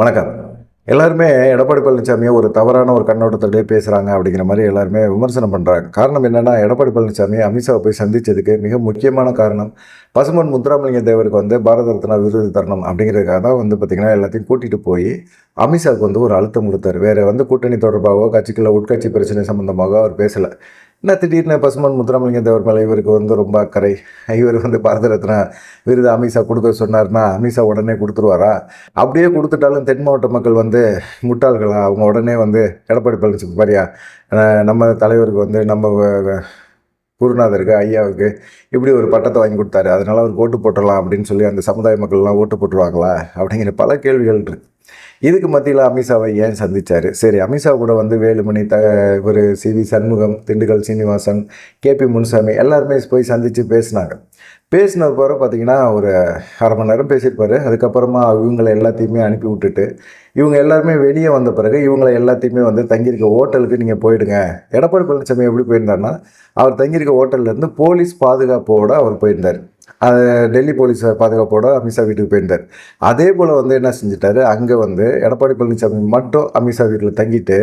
வணக்கம். எல்லாருமே எடப்பாடி பழனிசாமியை ஒரு தவறான ஒரு கண்ணோட்டத்திலே பேசுகிறாங்க அப்படிங்கிற மாதிரி எல்லாருமே விமர்சனம் பண்ணுறாங்க காரணம் என்னென்னா எடப்பாடி பழனிசாமி அமித்ஷாவை போய் சந்தித்ததுக்கு மிக முக்கியமான காரணம் பசுமன் முத்துராமலிங்க தேவருக்கு வந்து பாரத ரத்னா விருது தரணும் அப்படிங்கிறதுக்காக தான் வந்து பார்த்திங்கன்னா எல்லாத்தையும் கூட்டிகிட்டு போய் அமித்ஷாவுக்கு வந்து ஒரு அழுத்தம் கொடுத்தாரு. வேறு வந்து கூட்டணி தொடர்பாகவோ கட்சிக்குள்ள உட்கட்சி பிரச்சனை சம்மந்தமாக அவர் பேசலை. என்ன திடீர்னு பசுமன் முத்துராமலிங்க தேவர் மேலே இவருக்கு வந்து ரொம்ப அக்கறை. இவர் வந்து பாரத ரத்னா விருது அமித்ஷா கொடுக்க சொன்னார்னா அமித்ஷா உடனே கொடுத்துருவாரா? அப்படியே கொடுத்துட்டாலும் தென் மாவட்ட மக்கள் வந்து முட்டாள்களா. அவங்க உடனே வந்து எடப்பாடி பழனிசாமி பாரியா நம்ம தலைவருக்கு வந்து நம்ம குருநாதருக்கு ஐயாவுக்கு இப்படி ஒரு பட்டத்தை வாங்கி கொடுத்தாரு. அதனால் அவருக்கு ஓட்டு போட்டுடலாம் அப்படின்னு சொல்லி அந்த சமுதாய மக்கள்லாம் ஓட்டு போட்டுருவாங்களா? அப்படிங்கிற பல கேள்விகள் இருக்குது இதுக்கு மத்தியில் அமித்ஷாவை ஏன் சந்திச்சார்? சரி அமித்ஷா கூட வந்து வேலுமணி த ஒரு C V Shanmugam Dindigul Srinivasan KP Munusamy எல்லாருமே போய் சந்தித்து பேசினாங்க. பேசினது பிறகு பார்த்தீங்கன்னா ஒரு அரை மணி நேரம் பேசியிருப்பாரு. அதுக்கப்புறமா இவங்களை எல்லாத்தையுமே அனுப்பி விட்டுட்டு இவங்க எல்லாருமே வெளியே வந்த பிறகு இவங்களை எல்லாத்தையுமே வந்து தங்கியிருக்க ஹோட்டலுக்கு நீங்கள் போயிடுங்க. எடப்பாடி பழனிசாமி எப்படி போயிருந்தாருன்னா அவர் தங்கியிருக்க ஹோட்டல்லேருந்து போலீஸ் பாதுகாப்போடு அவர் போயிருந்தார். அது டெல்லி போலீஸ் பாதுகாப்போட அமித்ஷா வீட்டுக்கு போயிருந்தார். அதே போல் வந்து என்ன செஞ்சிட்டாரு? அங்கே வந்து எடப்பாடி பழனிசாமி மட்டும் அமித்ஷா வீட்டில் தங்கிட்டு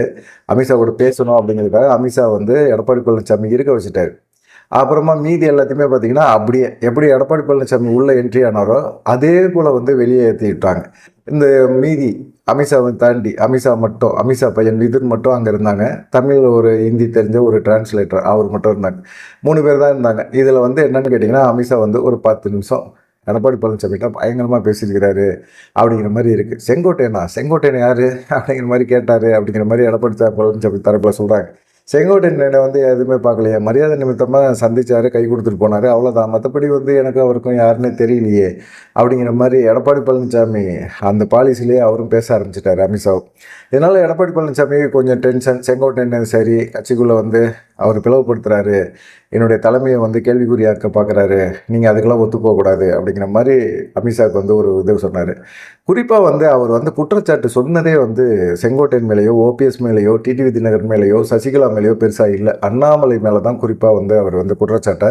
அமித்ஷா கூட பேசணும் அப்படிங்கிறதுக்காக அமித்ஷா வந்து எடப்பாடி பழனிசாமி இருக்க வச்சுட்டாரு. அப்புறமா மீதி எல்லாத்தையுமே பார்த்தீங்கன்னா அப்படியே எப்படி எடப்பாடி பழனிசாமி உள்ளே என்ட்ரி ஆனாரோ அதே போல் வந்து வெளியே ஏற்றி விட்டாங்க இந்த மீதி அமித்ஷாவை தாண்டி அமித்ஷா மட்டும் அமித்ஷா பையன் விதுன் மட்டும் அங்கே இருந்தாங்க. தமிழ் ஒரு ஹிந்தி தெரிஞ்ச ஒரு டிரான்ஸ்லேட்டர் அவர் மட்டும் இருந்தாங்க. மூணு பேர் தான் இருந்தாங்க. இதில் வந்து என்னென்னு கேட்டிங்கன்னா அமித்ஷா வந்து ஒரு பத்து நிமிஷம் எடப்பாடி பழனிசாமிகிட்ட பயங்கரமாக பேசியிருக்கிறாரு அப்படிங்கிற மாதிரி இருக்குது செங்கோட்டையனா? செங்கோட்டையன் யார்? அப்படிங்கிற மாதிரி கேட்டார். அப்படிங்கிற மாதிரி எடப்பாடி பழனிசாமி தரப்பில் சொல்கிறாங்க செங்கோட்டையனை வந்து எதுவுமே பார்க்கலையே. மரியாதை நிமித்தமாக சந்தித்தார் கை கொடுத்துட்டு போனார். அவ்வளோதான் மற்றபடி வந்து எனக்கு அவருக்கும் யாருன்னே தெரியலையே. அப்படிங்கிற மாதிரி எடப்பாடி பழனிசாமி அந்த பாலிசிலேயே அவரும் பேச ஆரம்பிச்சிட்டார் அமித்ஷாவும். இதனால் எடப்பாடி பழனிசாமி கொஞ்சம் டென்ஷன் செங்கோட்டையன் சரி கட்சிக்குள்ளே வந்து அவர் பிளவுபடுத்துறாரு. என்னுடைய தலைமையை வந்து கேள்விக்குறியாக்க பார்க்குறாரு நீங்கள் அதுக்கெல்லாம் ஒத்துப்போகக்கூடாது அப்படிங்கிற மாதிரி அமித்ஷாவுக்கு வந்து ஒரு இது சொன்னார். குறிப்பாக வந்து அவர் வந்து குற்றச்சாட்டு சொன்னதே வந்து செங்கோட்டையன் மேலேயோ ஓபிஎஸ் மேலேயோ டிடிவி தினகர் மேலேயோ சசிகலா மேலேயோ பெருசாக இல்லை. அண்ணாமலை மேலே தான் குறிப்பாக வந்து அவர் வந்து குற்றச்சாட்டை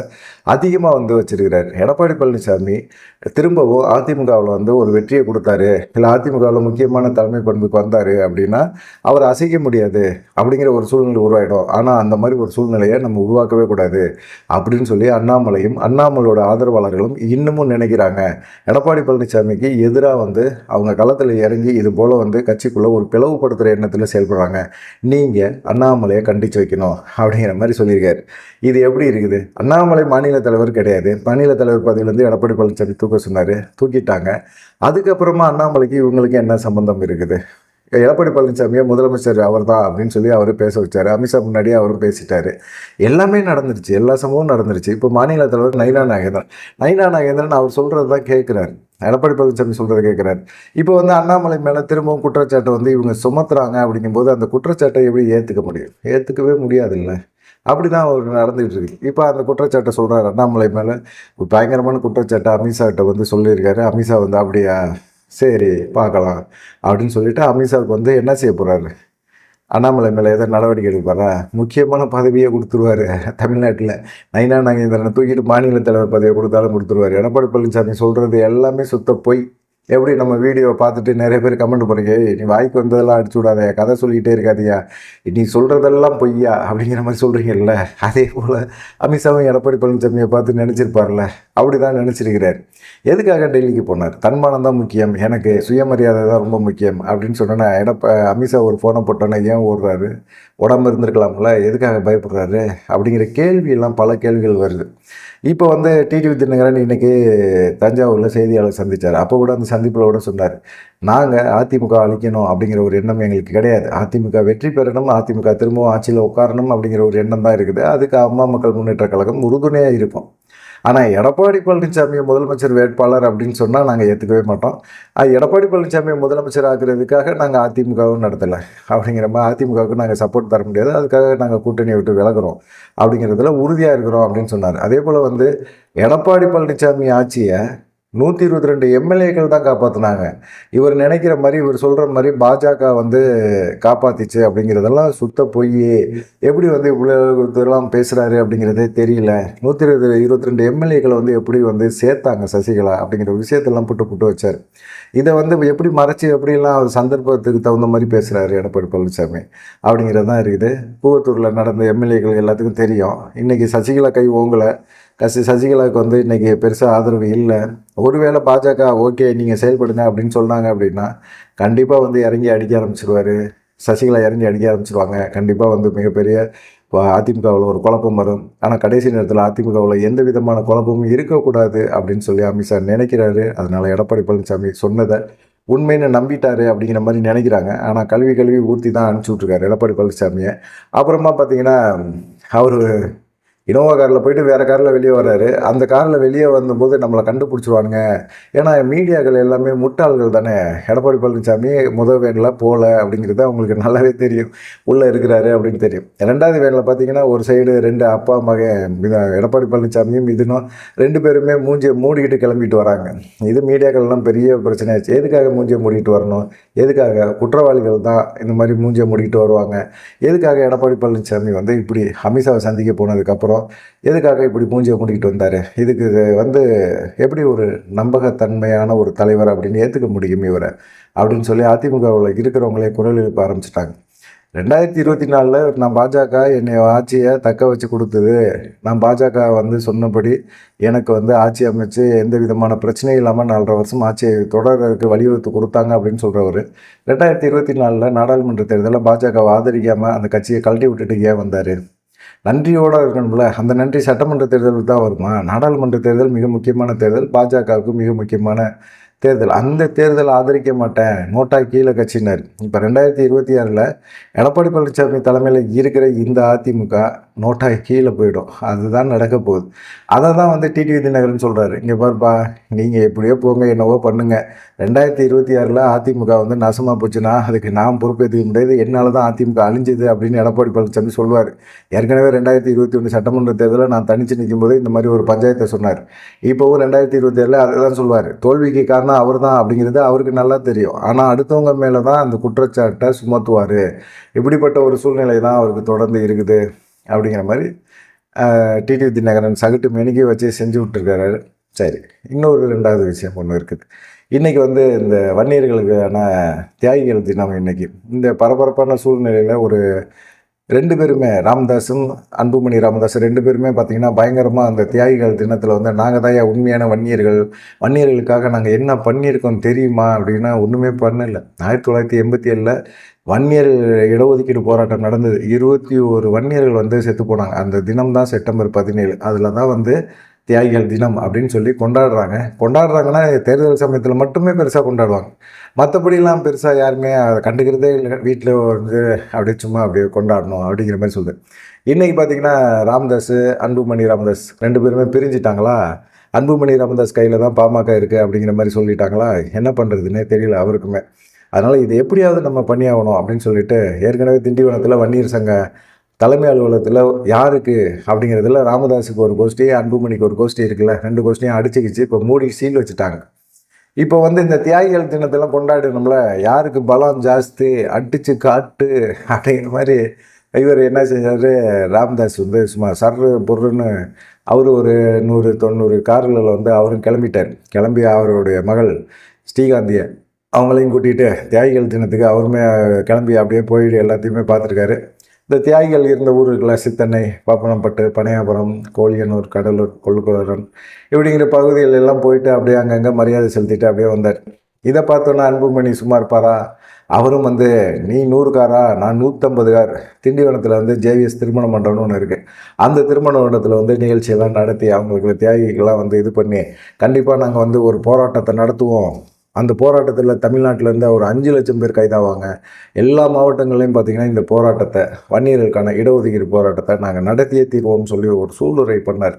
அதிகமாக வந்து வச்சிருக்கிறார். எடப்பாடி பழனிசாமி திரும்பவும் அதிமுகவில் வந்து ஒரு வெற்றியை கொடுத்தாரு. இல்லை அதிமுகவில் முக்கியமான தலைமை பண்புக்கு வந்தார் அப்படின்னா அவர் அசைக்க முடியாது அப்படிங்கிற ஒரு சூழ்நிலை உருவாயிடும். ஆனால் அந்த மாதிரி ஒரு சூழ்நிலையை நம்ம உருவாக்கவே கூடாது அப்படின்னு சொல்லி அண்ணாமலையும் அண்ணாமலையோட ஆதரவாளர்களும் இன்னமும் நினைக்கிறாங்க. எடப்பாடி பழனிசாமிக்கு எதிராக வந்து அவங்க களத்தில் இறங்கி இது போல் வந்து கட்சிக்குள்ளே ஒரு பிளவுபடுத்துகிற எண்ணத்தில் செயல்படுறாங்க. நீங்கள் அண்ணாமலையை கண்டித்து வைக்கணும் அப்படிங்கிற மாதிரி சொல்லியிருக்காரு. இது எப்படி இருக்குது? அண்ணாமலை மாநில தலைவர் கிடையாது. மாநில தலைவர் பதவியிலேருந்து எடப்பாடி பழனிசாமி தூக்க சொன்னார் தூக்கிட்டாங்க. அதுக்கப்புறமா அண்ணாமலைக்கு இவங்களுக்கு என்ன சம்பந்தம் இருக்குது? எடப்பாடி பழனிசாமியை முதலமைச்சர் அவர் தான் அப்படின்னு சொல்லி அவர் பேச வச்சார். அமித்ஷா முன்னாடியே அவரும் பேசிட்டாரு. எல்லாமே நடந்துருச்சு. எல்லா சம்பவமும் நடந்துருச்சு. இப்போ மாநில தலைவர் நைனா நாகேந்திரன். நைனா நாகேந்திரன் அவர் சொல்கிறது தான் கேட்குறாரு எடப்பாடி பழனிசாமி சொல்கிறத கேட்குறாரு இப்போ வந்து அண்ணாமலை மேலே திரும்பவும் குற்றச்சாட்டை வந்து இவங்க சுமத்துறாங்க அப்படிங்கும்போது அந்த குற்றச்சாட்டை எப்படி ஏற்றுக்க முடியும்? ஏற்றுக்கவே முடியாதுல்ல. அப்படி தான் அவர் நடந்துகிட்டு இருக்கு. இப்போ அந்த குற்றச்சாட்டை சொல்கிறார் அண்ணாமலை மேலே. பயங்கரமான குற்றச்சாட்டை அமித்ஷாகிட்ட வந்து சொல்லியிருக்காரு. அமித்ஷா வந்து அப்படியா? சரி பார்க்கலாம். அப்படின்னு சொல்லிட்டு அமித்ஷாவுக்கு வந்து என்ன செய்ய போகிறாரு அண்ணாமலை மேலே ஏதோ நடவடிக்கை எடுப்பாரா? முக்கியமான பதவியை கொடுத்துருவாரு தமிழ்நாட்டில். நைனா நாகேந்திரனை தூக்கிட்டு மாநில தலைவர் பதவியை கொடுத்தாலும் கொடுத்துருவாரு. எடப்பாடி பழனிசாமி சொல்கிறது எல்லாமே சுத்த போய். எப்படி நம்ம வீடியோவை பார்த்துட்டு நிறைய பேர் கமெண்ட் பண்ணுறீங்க நீ வாய்க்கு வந்ததெல்லாம் அடிச்சு விடாதே கதை சொல்லிக்கிட்டே இருக்காதியா நீ சொல்கிறதெல்லாம் பொய்யா அப்படிங்கிற மாதிரி சொல்கிறீங்கல்ல அதே போல் அமித்ஷாவும் எடப்பாடி பழனிசாமியை பார்த்து நினச்சிருப்பார்ல. அப்படி தான் நினச்சிருக்கிறார். எதுக்காக டெல்லிக்கு போனார்? தன்மானம் தான் முக்கியம். எனக்கு சுயமரியாதை தான் ரொம்ப முக்கியம் அப்படின்னு சொன்னோன்னா எடப்பா அமித்ஷா ஒரு ஃபோனை போட்டோன்னே ஏன் ஓடுறாரு? உடம்பு இருந்திருக்கலாம்ல எதுக்காக பயப்படுறாரு? அப்படிங்கிற கேள்வியெல்லாம் பல கேள்விகள் வருது. இப்போ வந்து டிடிவி தினகரன் இன்னைக்கு தஞ்சாவூரில் செய்தியாளர் சந்தித்தார் அப்போ கூட அந்த சந்திப்பில் கூட சொன்னார். நாங்கள் அதிமுக அழிக்கணும் அப்படிங்கிற ஒரு எண்ணம் எங்களுக்கு கிடையாது. அதிமுக வெற்றி பெறணும் அதிமுக திரும்பவும் ஆட்சியில் உட்காரணும் அப்படிங்கிற ஒரு எண்ணம் தான் இருக்குது. அதுக்கு அம்மா மக்கள் முன்னேற்ற கழகம் உறுதுணையாக இருக்கும். ஆனால் எடப்பாடி பழனிசாமியை முதலமைச்சர் வேட்பாளர் அப்படின்னு சொன்னால் நாங்கள் ஏற்றுக்கவே மாட்டோம். எடப்பாடி பழனிசாமியை முதலமைச்சர் ஆக்குறதுக்காக நாங்கள் அதிமுகவும் நடத்தலை. அப்படிங்கிற மாதிரி அதிமுகவுக்கு நாங்கள் சப்போர்ட் தர முடியாது. அதுக்காக நாங்கள் கூட்டணியை விட்டு விலகுறோம். அப்படிங்கிறதுல உறுதியாக இருக்கிறோம் அப்படின்னு சொன்னார். அதே போல் வந்து எடப்பாடி பழனிசாமி ஆட்சியை நூற்றி இருபத்தி ரெண்டு எம்எல்ஏக்கள் தான் காப்பாற்றினாங்க இவர் நினைக்கிற மாதிரி இவர் சொல்கிற மாதிரி பாஜக வந்து காப்பாற்றிச்சு அப்படிங்கிறதெல்லாம் சுத்த பொய். எப்படி வந்து இவ்வளோ இதெல்லாம் பேசுகிறாரு அப்படிங்கிறதே தெரியல. நூற்றி இருபது இருபத்தி ரெண்டு எம்எல்ஏக்களை வந்து எப்படி வந்து சேர்த்தாங்க சசிகலா அப்படிங்கிற விஷயத்தெல்லாம் புட்டு புட்டு வச்சார். இதை வந்து எப்படி மறைச்சி எப்படிலாம் அவர் சந்தர்ப்பத்துக்கு தகுந்த மாதிரி பேசுகிறாரு எடப்பாடி பழனிசாமி அப்படிங்கிறது தான் இருக்குது. பூவத்தூரில் நடந்த எம்எல்ஏக்கள் எல்லாத்துக்கும் தெரியும். இன்றைக்கி சசிகலா கை ஓங்கலை. கசி சசிகலாவுக்கு வந்து இன்றைக்கி பெருசாக ஆதரவு இல்லை. ஒருவேளை பாஜக ஓகே நீங்கள் செயல்படுங்க அப்படின்னு சொன்னாங்க அப்படின்னா கண்டிப்பாக வந்து இறங்கி அடிக்க ஆரம்பிச்சிருவார். சசிகலா இறங்கி அடிக்க ஆரம்பிச்சிருவாங்க. கண்டிப்பாக வந்து மிகப்பெரிய அதிமுகவில் ஒரு குழப்பம் வரும். ஆனால் கடைசி நேரத்தில் அதிமுகவில் எந்த விதமான குழப்பமும் இருக்கக்கூடாது அப்படின்னு சொல்லி அமித்ஷா நினைக்கிறாரு. அதனால் எடப்பாடி பழனிசாமி சொன்னதை உண்மைன்னு நம்பிட்டாரு அப்படிங்கிற மாதிரி நினைக்கிறாங்க. ஆனால் கல்வி கல்வி ஊற்றி தான் அனுப்பிச்சி விட்ருக்காரு எடப்பாடி பழனிசாமியை. அப்புறமா பார்த்தீங்கன்னா அவர் இனோவா காரில் போயிட்டு வேறு காரில் வெளியே வர்றாரு. அந்த காரில் வெளியே வந்தபோது நம்மளை கண்டுபிடிச்சிருவானுங்க. ஏன்னா மீடியாக்கள் எல்லாமே முட்டாள்கள் தானே. எடப்பாடி பழனிசாமி முதல் வேனில் போகல அப்படிங்கிறது அவங்களுக்கு நல்லாவே தெரியும். உள்ளே இருக்கிறாரு அப்படின்னு தெரியும். ரெண்டாவது வேனில் பார்த்தீங்கன்னா ஒரு சைடு ரெண்டு அப்பா மகன் எடப்பாடி பழனிசாமியும் இதுனும் ரெண்டு பேருமே மூஞ்சியை மூடிக்கிட்டு கிளம்பிட்டு வராங்க. இது மீடியாக்கள்லாம் பெரிய பிரச்சனையாச்சு. எதுக்காக மூஞ்சியை மூடிட்டு வரணும்? எதுக்காக? குற்றவாளிகள் தான் இந்த மாதிரி மூஞ்சியை மூடிக்கிட்டு வருவாங்க. எதுக்காக எடப்பாடி பழனிசாமி வந்து இப்படி அமித்ஷாவை சந்திக்க போனதுக்கப்புறம் எதுக்காக இப்படி மூஞ்சியை மூடிக்கிட்டு வந்தார்? இதுக்கு இது வந்து எப்படி ஒரு நம்பகத்தன்மையான ஒரு தலைவர் அப்படின்னு ஏற்றுக்க முடியும் இவரை? அப்படின்னு சொல்லி அதிமுகவில் இருக்கிறவங்களே குரல் எழுப்ப ஆரம்பிச்சிட்டாங்க. ரெண்டாயிரத்தி இருபத்தி நாலில் நான் பாஜக என்னை ஆட்சியை தக்க வச்சு கொடுத்தது. நான் பாஜக வந்து சொன்னபடி எனக்கு வந்து ஆட்சி அமைச்சு எந்த விதமான பிரச்சனையும் இல்லாமல் நாலரை வருஷம் ஆட்சியை தொடர்றதுக்கு வழிவகுத்து கொடுத்தாங்க அப்படின்னு சொல்கிறவர் ரெண்டாயிரத்தி இருபத்தி நாலில் நாடாளுமன்ற தேர்தலில் பாஜகவை ஆதரிக்காமல் அந்த கட்சியை கழட்டி விட்டுட்டு ஏன் வந்தார்? நன்றியோடு இருக்கணும்ல. அந்த நன்றி சட்டமன்ற தேர்தலுக்கு தான் வருமா? நாடாளுமன்ற தேர்தல் மிக முக்கியமான தேர்தல். பாஜகவுக்கு மிக முக்கியமான தேர்தல் அந்த தேர்தல் ஆதரிக்க மாட்டேன். நோட்டா கீழே கட்சினர் இப்போ ரெண்டாயிரத்தி இருபத்தி ஆறில் எடப்பாடி பழனிசாமி தலைமையில் இருக்கிற இந்த அதிமுக நோட்டா கீழே போயிடும். அதுதான் நடக்க போகுது. அதை தான் வந்து டிடிவி தினகரன் சொல்கிறாரு இங்கே பாருப்பா நீங்கள் எப்படியோ போங்க என்னவோ பண்ணுங்கள் ரெண்டாயிரத்தி இருபத்தி ஆறில் அதிமுக வந்து நாசமாக போச்சுன்னா அதுக்கு நான் பொறுப்பேற்றுக்க முடியாது. என்னால் தான் அதிமுக அழிஞ்சது அப்படின்னு எடப்பாடி பழனிசாமி சொல்லுவார். ஏற்கனவே ரெண்டாயிரத்தி இருபத்தி ஒன்று சட்டமன்ற தேர்தலில் நான் தனித்து நிற்கும்போது இந்த மாதிரி ஒரு பஞ்சாயத்தை சொன்னார். இப்போவும் ரெண்டாயிரத்தி இருபத்தி ஏழில் அதை தான் சொல்லுவார். தோல்விக்கு காரணம் அவர் தான் அப்படிங்கிறது அவருக்கு நல்லா தெரியும். ஆனால் அடுத்தவங்க மேலே தான் அந்த குற்றச்சாட்டை சுமத்துவார். இப்படிப்பட்ட ஒரு சூழ்நிலை தான் அவருக்கு தொடர்ந்து இருக்குது அப்படிங்கிற மாதிரி டிடி தினகரன் சகட்டு மெனிக்கி வச்சு செஞ்சு விட்டுருக்காரு. சரி இன்னொரு ரெண்டாவது விஷயம் ஒன்று இருக்குது. இன்றைக்கி வந்து இந்த வன்னியர்களுக்கான தியாகிகள் தினம் இன்றைக்கி இந்த பரபரப்பான சூழ்நிலையில் ஒரு ரெண்டு பேருமே ராமதாஸும் அன்புமணி ராமதாஸ் ரெண்டு பேருமே பார்த்திங்கன்னா பயங்கரமாக அந்த தியாகிகள் தினத்தில் வந்து நாங்கள் தான் உண்மையான வன்னியர்கள். வன்னியர்களுக்காக நாங்கள் என்ன பண்ணியிருக்கோம் தெரியுமா? அப்படின்னா ஒன்றுமே பண்ணல. ஆயிரத்தி தொள்ளாயிரத்தி எண்பத்தி ஏழில் வன்னியர் இடஒதுக்கீடு போராட்டம் நடந்தது. இருபத்தி ஒரு வன்னியர்கள் வந்து செத்து போனாங்க. அந்த தினம் தான் செப்டம்பர் பதினேழு. அதில் தான் வந்து தியாகிகள் தினம் அப்படின்னு சொல்லி கொண்டாடுறாங்க. கொண்டாடுறாங்கன்னா தேர்தல் சமயத்தில் மட்டுமே பெருசாக கொண்டாடுவாங்க. மற்றபடிலாம் பெருசாக யாருமே அதை கண்டுக்கிறதே இல்லை. வீட்டில் வந்து அப்படியே சும்மா அப்படியே கொண்டாடணும் அப்படிங்கிற மாதிரி சொல்லுது. இன்றைக்கி பார்த்தீங்கன்னா ராம்தாஸ் அன்புமணி ராமதாஸ் ரெண்டு பேருமே பிரிஞ்சிட்டாங்களா? அன்புமணி ராமதாஸ் கையில் தான் பாமக இருக்குது அப்படிங்கிற மாதிரி சொல்லிட்டாங்களா? என்ன பண்ணுறதுன்னே தெரியல அவருக்குமே. அதனால் இது எப்படியாவது நம்ம பண்ணியாகணும் அப்படின்னு சொல்லிட்டு ஏற்கனவே திண்டிவனத்தில் வன்னியர் சங்க தலைமை அலுவலகத்தில் யாருக்கு அப்படிங்கிறதுல ராமதாஸுக்கு ஒரு கோஷ்டி அன்புமணிக்கு ஒரு கோஷ்டி இருக்குல்ல ரெண்டு கோஷ்டியும் அடிச்சுக்கிச்சு. இப்போ மூடி சீல் வச்சுட்டாங்க. இப்போ வந்து இந்த தியாகிகள் தினத்தெல்லாம் கொண்டாடினோம்ல யாருக்கு பலம் ஜாஸ்தி அடிச்சு காட்டு அப்படிங்கிற மாதிரி இவர் என்ன செஞ்சார்? ராமதாஸ் வந்து சும்மா சர்ரு பொருன்னு அவர் ஒரு நூறு தொண்ணூறு கார்களில் வந்து அவரும் கிளம்பிட்டார். கிளம்பி அவருடைய மகள் ஸ்ரீகாந்தியை அவங்களையும் கூட்டிகிட்டு தியாகிகள் தினத்துக்கு அவருமே கிளம்பி அப்படியே போயிட்டு எல்லாத்தையுமே பார்த்துருக்காரு. இந்த தியாகிகள் இருந்த ஊருக்குள்ள சித்தன்னை பாப்பனம்பட்டு பனையாபுரம் கோழியனூர் கடலூர் கொள்குளரன் இப்படிங்கிற பகுதிகள் எல்லாம் போயிட்டு அப்படியே அங்கங்கே மரியாதை செலுத்திட்டு அப்படியே வந்தார். இதை பார்த்தோன்னா அன்புமணி சும்மா இருப்பாரா அவரும் வந்து நீ நூறுக்காரா நான் நூற்றம்பது கார் திண்டிவனத்தில் வந்து ஜேவிஎஸ் திருமண மண்டபம்னு ஒன்று இருக்குது அந்த திருமண மண்டபத்தில் வந்து நிகழ்ச்சியெல்லாம் நடத்தி அவங்களுக்கு தியாகிகள்லாம் வந்து இது பண்ணி கண்டிப்பாக நாங்கள் வந்து ஒரு போராட்டத்தை நடத்துவோம். அந்த போராட்டத்தில் தமிழ்நாட்டிலேருந்து ஒரு அஞ்சு லட்சம் பேர் கைதாவாங்க. எல்லா மாவட்டங்கள்லையும் பார்த்தீங்கன்னா இந்த போராட்டத்தை வன்னியர்களுக்கான இடஒதுக்கீடு போராட்டத்தை நாங்கள் நடத்தியே தீர்வோம்னு சொல்லி ஒரு சூழ்நிலை பண்ணார்.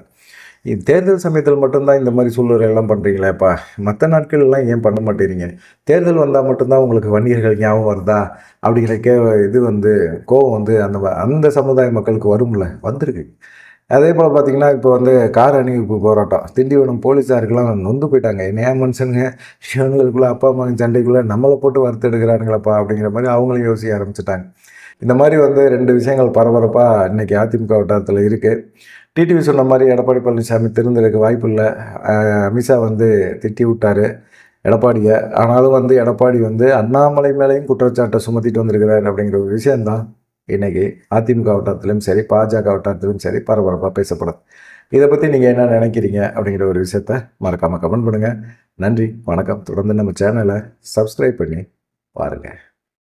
இது தேர்தல் சமயத்தில் மட்டும்தான் இந்த மாதிரி சூழ்நிலையெல்லாம் எல்லாம் பண்ணுறீங்களேப்பா மற்ற நாட்கள்லாம் ஏன் பண்ண மாட்டேறீங்க? தேர்தல் வந்தால் மட்டும்தான் உங்களுக்கு வன்னியர்கள் ஞாபகம் வருதா? அப்படிங்கிற கே இது வந்து கோபம் வந்து அந்த அந்த சமுதாய மக்களுக்கு வரும்ல வந்திருக்கு. அதே போல் பார்த்தீங்கன்னா இப்போ வந்து கார் அணிவிப்பு போராட்டம். திண்டிவனம் போலீஸாருக்கெல்லாம் நொந்து போயிட்டாங்க. என்னையா மனுஷனுங்க? இவங்களுக்குள்ள அப்பா அம்மா சண்டைக்குள்ளே நம்மளை போட்டு வறுத்தெடுக்கிறானுங்களப்பா அப்படிங்கிற மாதிரி அவங்களும் யோசிக்க ஆரம்பிச்சிட்டாங்க. இந்த மாதிரி வந்து ரெண்டு விஷயங்கள் பரபரப்பாக இன்றைக்கி அதிமுக வட்டாரத்தில் இருக்குது டிடிவி சொன்ன மாதிரி எடப்பாடி பழனிசாமி திருந்ததுக்கு வாய்ப்பு இல்லை. அமித்ஷா வந்து திட்டி விட்டார் எடப்பாடியை. ஆனாலும் வந்து எடப்பாடி வந்து அண்ணாமலை மேலேயும் குற்றச்சாட்டை சுமத்திட்டு வந்திருக்கிறார் அப்படிங்கிற ஒரு விஷயந்தான் இன்னைக்கு அதிமுக வட்டாரத்திலும் சரி பாஜக வட்டாரத்திலும் சரி பரபரப்பாக பேசப்படுது இதை பற்றி நீங்கள் என்ன நினைக்கிறீங்க அப்படிங்கிற ஒரு விஷயத்த மறக்காமல் கமெண்ட் பண்ணுங்கள் நன்றி வணக்கம். தொடர்ந்து நம்ம சேனலை சப்ஸ்கிரைப் பண்ணி பாருங்கள்